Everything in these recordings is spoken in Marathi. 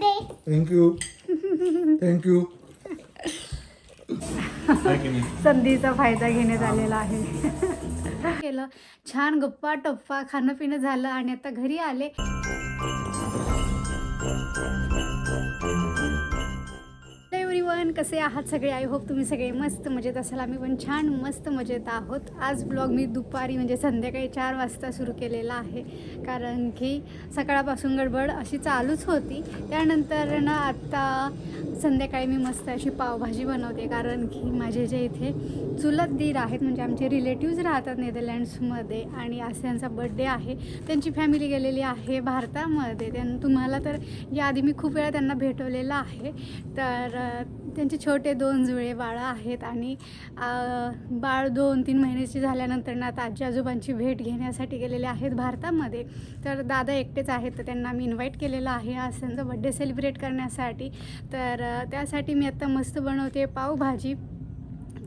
birthday. थँक्यू थँक्यू संधीचा फायदा घेण्यात आलेला आहे. केलं. छान गप्पा टप्पा खाणं पिणं झालं आणि आता घरी आले. एव्हरीवन कसे आहात सगळे? आय होप तुम्ही सगळे मस्त मजेत असाल. आम्ही पण छान मस्त मजेत आहोत. आज ब्लॉग मी दुपारी म्हणजे संध्याकाळी चार वाजता सुरू केलेला आहे. कारण की सकाळपासून गडबड अशी चालूच होती. त्यानंतर ना आत्ता संध्याकाळी मी मस्त अशी पावभाजी बनवते. कारण की माझे जे इथे चुलत दीर आहेत म्हणजे आमचे रिलेटिव्ज राहतात नेदरलँड्समध्ये आणि आज त्यांचा बड्डे आहे. त्यांची फॅमिली गेलेली आहे भारतामध्ये. त्यां तुम्हाला तर याआधी मी खूप वेळा त्यांना भेटवलेलं आहे. तर त्यांचे छोटे दोन जुळे बाळं आहेत आणि बाळ दोन तीन महिन्याची झाल्यानंतर ना आता आजी आजोबांची भेट घेण्यासाठी गेलेले आहेत भारतामध्ये. तर दादा एकटेच आहेत तर त्यांना मी इन्व्हाइट केलेलं आहे आज त्यांचा बड्डे सेलिब्रेट करण्यासाठी. तर त्यासाठी मी आत्ता मस्त बनवते पावभाजी.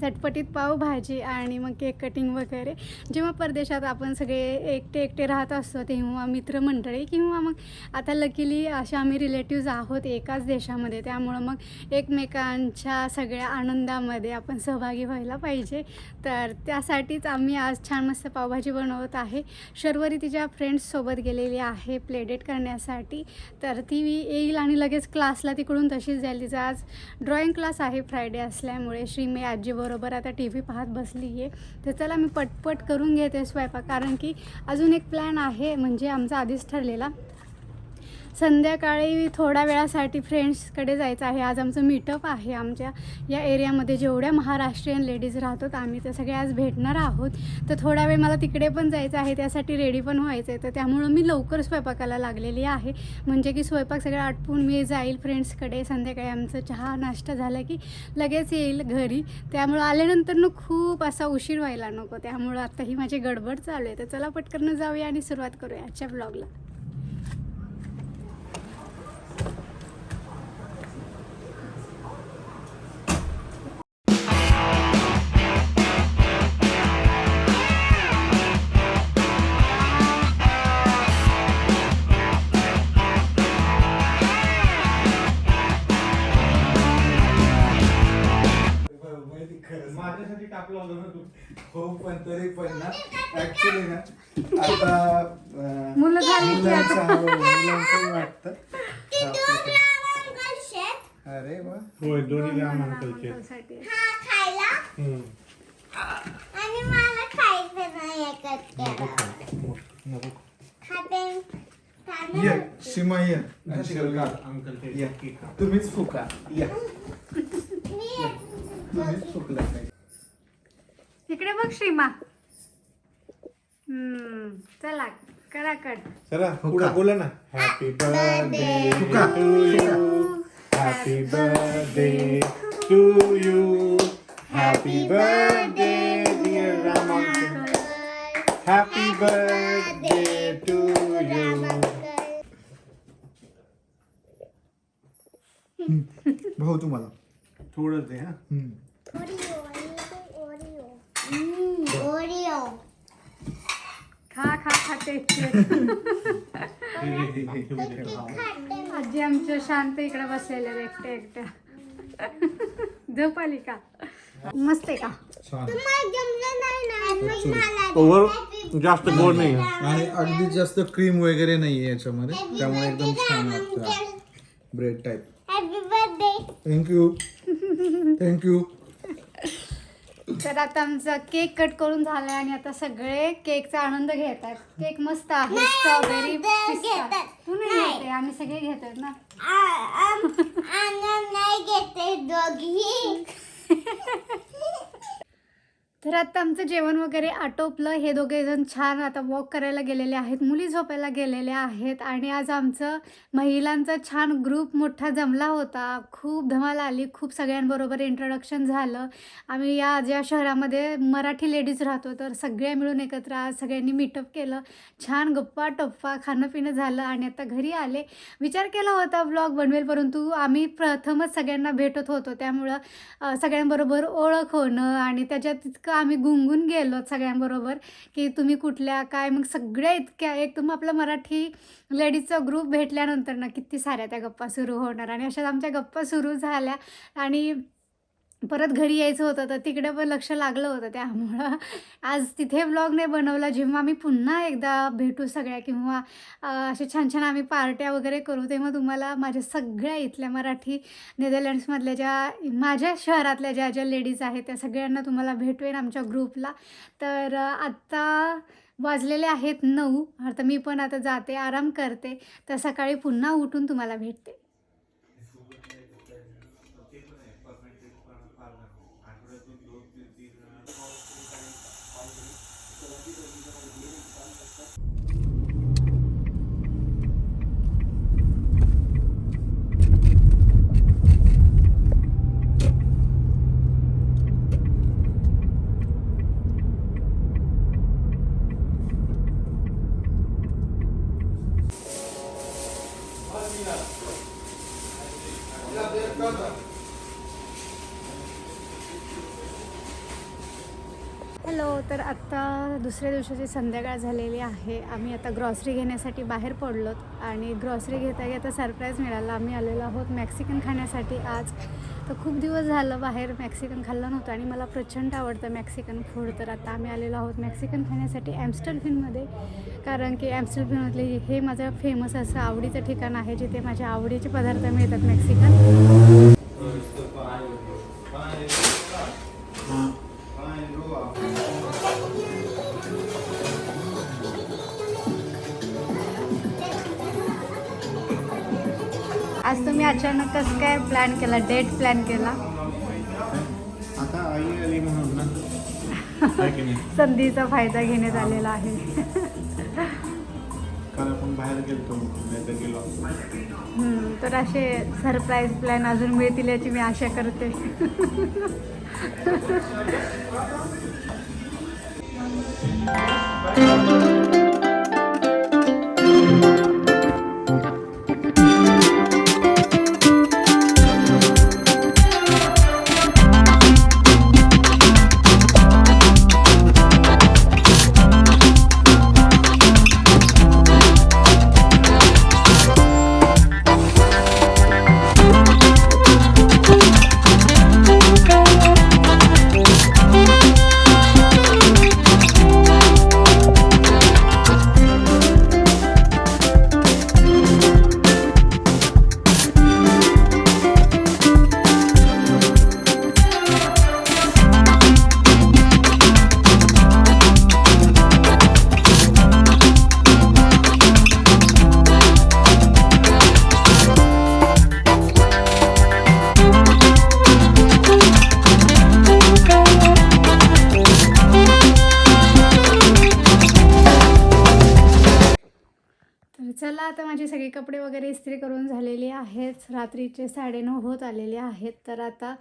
चटपटीत पावभाजी आणि मग केक कटिंग वगैरे. जेव्हा परदेशात आपण सगळे एकटे एकटे राहत असतो तेव्हा मित्रमंडळी किंवा मग आता लकीली अशा आम्ही रिलेटिव्ज आहोत एकाच देशामध्ये. त्यामुळं मग एकमेकांच्या सगळ्या आनंदामध्ये आपण सहभागी व्हायला पाहिजे. तर त्यासाठीच आम्ही आज छान मस्त पावभाजी बनवत आहे. शर्वरी तिच्या फ्रेंड्ससोबत गेलेली आहे प्लेडेट करण्यासाठी. तर ती येईल आणि लगेच क्लासला तिकडून तशीच जाईल. तिचा आज ड्रॉइंग क्लास आहे फ्रायडे असल्यामुळे. श्रीमे आजीबरोबर बरोबर आता टी व्ही पाहत बसली आहे तर चला मी पटपट करून घेते स्वयंपाक. कारण की अजून एक प्लॅन आहे म्हणजे आमचा आधीच ठरलेला. संध्याकाळी थोड्या वेळासाठी फ्रेंड्सकडे जायचं आहे. आज आमचं मीटअप आहे. आमच्या या एरियामध्ये जेवढ्या महाराष्ट्रीयन लेडीज राहतो आम्ही त्या सगळे आज भेटणार आहोत. तर थोडा वेळ मला तिकडे पण जायचं आहे. त्यासाठी रेडी पण व्हायचं आहे तर त्यामुळं मी लवकर स्वयंपाकाला लागलेली आहे. म्हणजे की स्वयंपाक सगळं आटपून मी जाईल फ्रेंड्सकडे संध्याकाळी आमचं चहा नाश्ता झाला की लगेच येईल घरी. त्यामुळं आल्यानंतरनं खूप असा उशीर व्हायला नको. त्यामुळं आत्ताही माझी गडबड चालू आहे. तर चला पटकन जाऊया आणि सुरुवात करूया आजच्या ब्लॉगला माझ्यासाठी टाकलं होतं ना तू हो पण तरी पण ना ऍक्च्युली ना आता अं, मुलं झाली की मुलांचं. हो, वाटतं. अरे वा होय दोन्ही राम अंकलचे अंकलसाठी. हा खायला आणि मला खायचं नाही एकच नको केलं. खाऊ. नको खाते खाणं ये सीमा ये अंकलचे या. नक्की खा. तुम्हीच फुका या तुम्हीच फुकला पाहिजे इकडे बघ श्रीमा. हम्म, चला करा कट. चला पुढे बोला ना. Happy birthday. To you happy birthday to you happy birthday dear Ram happy birthday to you भाऊ तुम्हाला. थोडं दे हा. हम्म. ओरिओ खा खा खा टेस्ट. आजी आमच्या शांत इकडे बसलेल्या एकट्या एकट्या. झोप आली का? मस्त आहे का? नाही ओव्हर जास्त गोड नाही आहे. आणि अगदी जास्त क्रीम वगैरे नाहीये याच्यामध्ये. त्यामुळे एकदम छान वाटतं. Bread type happy birthday thank you thank you तर आता आमचा केक कट करून झालाय आणि आता सगळे केकचा आनंद घेत आहेत केक मस्त आहे स्ट्रॉबेरी घेतात. तू नाही. घेते? आम्ही सगळे घेतोय ना? आनंद नाही घेते दोघी. तर आता आमचं जेवण वगैरे आटोपलं. हे दोघेजण छान आता वॉक करायला गेलेले आहेत. मुली झोपायला गेलेल्या आहेत आणि आज आमचं महिलांचा छान ग्रुप मोठा जमला होता. खूप धमाल आली. खूप सगळ्यांबरोबर इंट्रोडक्शन झालं. आम्ही या ज्या शहरामध्ये मराठी लेडीज राहतो तर सगळ्या मिळून एकत्र आज सगळ्यांनी मीटअप केलं. छान गप्पा टप्पा खाणं पिणं झालं आणि आता घरी आले. विचार केला होता ब्लॉग बनवेल परंतु आम्ही प्रथमच सगळ्यांना भेटत होतो. त्यामुळं सगळ्यांबरोबर ओळख होणं आणि त्याच्यात तितकं इतकं आम्ही गुंगून गेलो सगळ्यांबरोबर की तुम्ही कुठल्या काय मग सगळ्या इतक्या एकदम आपला मराठी लेडीजचा ग्रुप भेटल्यानंतर ना किती साऱ्या त्या गप्पा सुरू होणार आणि अशाच आमच्या गप्पा सुरू झाल्या आणि परत घरी यायचं होतं तर तिकडे पण लक्ष लागलं होतं. त्यामुळं आज तिथे ब्लॉग नाही बनवला. जेव्हा आम्ही पुन्हा एकदा भेटू सगळ्या किंवा असे छान छान आम्ही पार्ट्या वगैरे करू तेव्हा तुम्हाला माझ्या सगळ्या इथल्या मराठी नेदरलँड्समधल्या ज्या माझ्या शहरातल्या ज्या ज्या लेडीज आहेत त्या सगळ्यांना तुम्हाला भेटवेन आमच्या ग्रुपला तर आत्ता वाजलेले आहेत नऊ आता मी पण आता जाते आराम करते. तर सकाळी पुन्हा उठून तुम्हाला भेटते. Gracias. हॅलो तर आत्ता दुसऱ्या दिवसाची संध्याकाळ झालेली आहे आम्ही आता ग्रॉसरी घेण्यासाठी बाहेर पडलो आणि ग्रॉसरी घेता घेता सरप्राईज मिळाला आम्ही आलेलो आहोत मॅक्सिकन खाण्यासाठी आज तर खूप दिवस झालं बाहेर मॅक्सिकन खाल्लं नव्हतं आणि मला प्रचंड आवडतं मॅक्सिकन फूड तर आता आम्ही आलेलो आहोत मॅक्सिकन खाण्यासाठी ॲम्स्टरफिनमध्ये कारण की ॲम्स्टरफिनमधले हे माझं फेमस असं आवडीचं ठिकाण आहे जिथे माझ्या आवडीचे पदार्थ मिळतात मॅक्सिकन आज तुम्ही अचानक कसं काय प्लॅन केला? डेट प्लॅन केला. आता आई आली म्हणून ना. संधीचा फायदा घेण्यात आलेला आहे. काल आपण बाहेर गेलतो नाही तर गेलो हम्म, तर असे सरप्राईज प्लॅन अजून मिळतील याची मी आशा करते. तर चला आता माझे सगळे कपडे वगैरे इस्त्री करून झालेले आहेत. रात्रीचे साडेनऊ होत आलेले आहेत. तर आता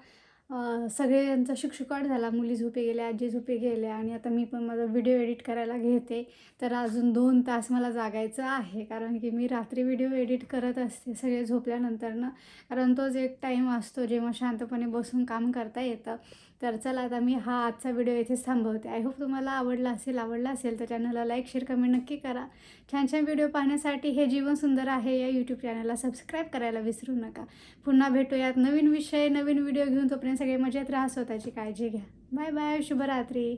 सगळ्यांचा शुकशुकाट झाला. मुली झोपे गेल्या आजी झोपे गेल्या आणि आता मी पण माझा व्हिडिओ एडिट करायला घेते. तर अजून दोन तास मला जागायचं आहे. कारण की मी रात्री व्हिडिओ एडिट करत असते सगळे झोपल्यानंतरनं. कारण तोच एक टाईम असतो जेव्हा शांतपणे बसून काम करता येतं. तर चला आता मी हा आजचा व्हिडिओ इथेच थांबवते. आय होप तुम्हाला आवडला असेल आवडला असेल तर चॅनलला लाईक शेअर कमेंट नक्की करा. छान छान व्हिडिओ पाहण्यासाठी हे जीवन सुंदर आहे या यूट्यूब चॅनलला सबस्क्राईब करायला विसरू नका. पुन्हा भेटूयात नवीन विषय नवीन व्हिडिओ घेऊन. तोपर्यंत सगळे मजेत राहा स्वतःची काळजी घ्या. बाय बाय शुभरात्री.